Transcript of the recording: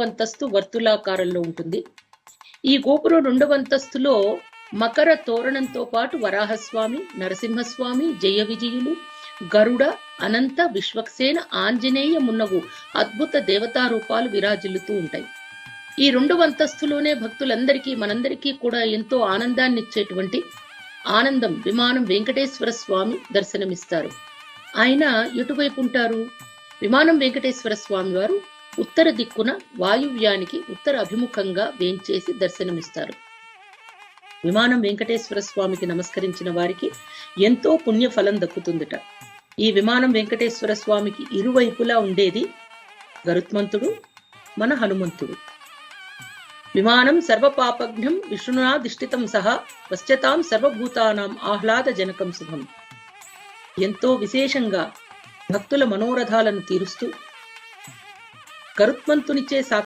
అంతస్తు వర్తులాకారంలో ఉంటుంది. ఈ గోపురం రెండవ అంతస్తులో మకర తోరణంతో పాటు వరాహస్వామి నరసింహస్వామి జయ విజయులు గరుడ అనంత విశ్వక్సేన ఆంజనేయ మున్నగు అద్భుత దేవతా రూపాలు విరాజిల్లుతూ ఉంటాయి. ఈ రెండవ అంతస్తులోనే భక్తులందరికీ మనందరికీ కూడా ఎంతో ఆనందాన్ని ఇచ్చేటువంటి ఆనందం విమానం వెంకటేశ్వర స్వామి దర్శనమిస్తారు. ఆయన ఎటువైపు ఉంటారు? విమానం వెంకటేశ్వర స్వామి వారు ఉత్తర దిక్కున వాయువ్యానికి ఉత్తర అభిముఖంగా వేంచేసి దర్శనమిస్తారు. విమానం వెంకటేశ్వర స్వామికి నమస్కరించిన వారికి ఎంతో పుణ్యఫలం దక్కుతుందట. ఈ విమానం వెంకటేశ్వర స్వామికి ఇరువైపులా ఉండేది గరుత్మంతుడు మన హనుమంతుడు. విమానం సర్వపాపఘ్నం విష్ణునాధిష్ఠితం సహా పశ్చతాం సర్వభూతానాం ఆహ్లాదజనకం శుభం ఎంతో విశేషంగా భక్తుల మనోరథాలను తీరుస్తూ గరుత్మంతునిచే